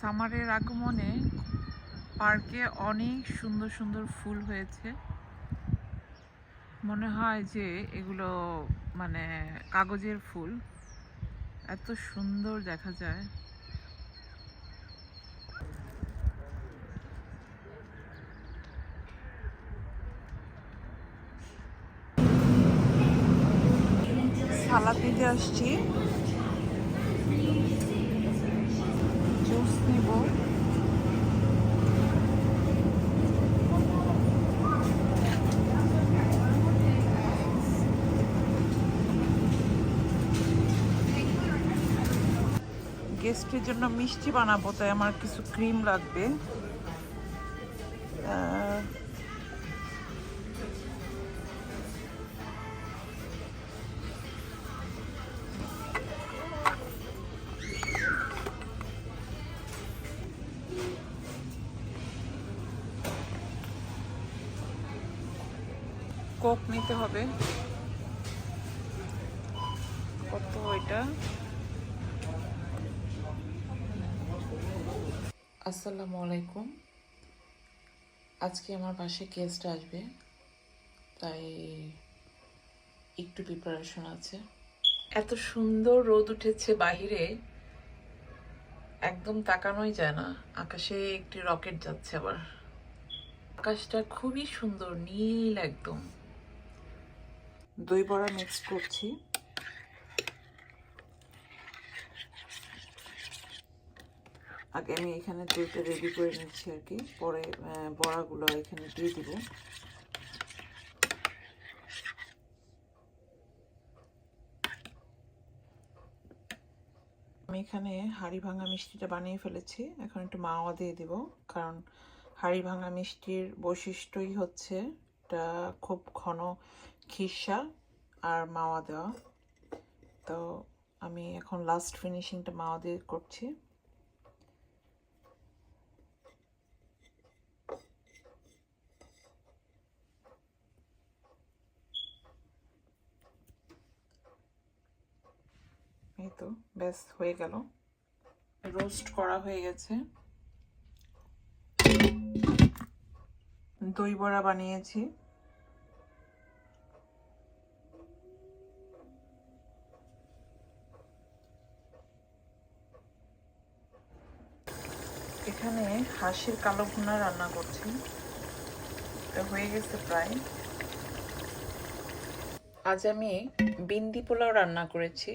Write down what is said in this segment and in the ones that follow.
সামারের আগমনে পার্কে অনেক সুন্দর সুন্দর ফুল হয়েছে। মনে হয় যে এগুলো মানে কাগজের ফুল। এত সুন্দর দেখা যায়। সালাদ আসছি। গেস্টের জন্য মিষ্টি বানাবো তাই আমার কিছু ক্রিম লাগবে। কোক নিতে হবে। কত এটা? আসসালামু আলাইকুম। আজকে আমার পাশে গেস্ট আসবে, তাই একটু প্রিপারেশন আছে। এত সুন্দর রোদ উঠেছে বাহিরে, একদম তাকানোই যায় না। আকাশে একটি রকেট যাচ্ছে আবার। আকাশটা খুবই সুন্দর, নীল একদম। দই বড়া মিক্স করছি। আগে আমি এখানে দইটা রেডি করে নিচ্ছি আর কি। পরে বড়াগুলো এখানে দিয়ে দিব। আমি এখানে হাড়ি ভাঙা মিষ্টিটা বানিয়ে ফেলেছি। এখন একটু মাওয়া দিয়ে দিব, কারণ হাড়ি ভাঙা মিষ্টির বৈশিষ্ট্যই হচ্ছে এটা খুব ঘন খিসা আর মাওয়া দেওয়া। তো আমি এখন লাস্ট ফিনিশিংটা মাওয়া দিয়ে করছি। তো, ব্যাস, হয়ে গেল। রোস্ট করা হয়ে গেছে। দই বড়া বানিয়েছি। এখানে হাঁসের কালো ভুনা রান্না করছি। হয়ে গেছে প্রায়। আজ আমি বিন্দি পোলাও রান্না করেছি।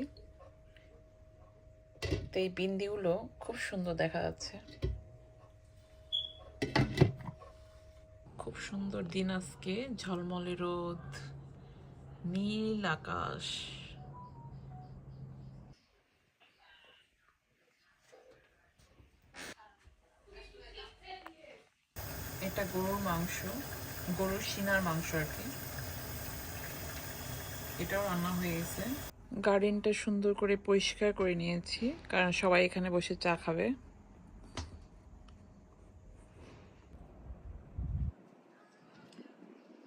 তো এই বিন্দিগুলো খুব সুন্দর দেখা যাচ্ছে। খুব সুন্দর দিন আজকে। ঝলমলে রোদ, নীল আকাশ। এটা গরুর মাংস, গরুর সিনার মাংস আর কি। এটাও রান্না হয়ে গেছে। গার্ডেনটা সুন্দর করে পরিষ্কার করে নিয়েছি, কারণ সবাই এখানে বসে চা খাবে।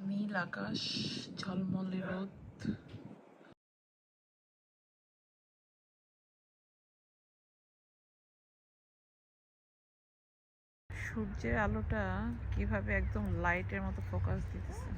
নীল আকাশ, ঝলমলে রোদ। সূর্যের আলোটা কীভাবে একদম লাইটের মতো ফোকাস দিতেছে।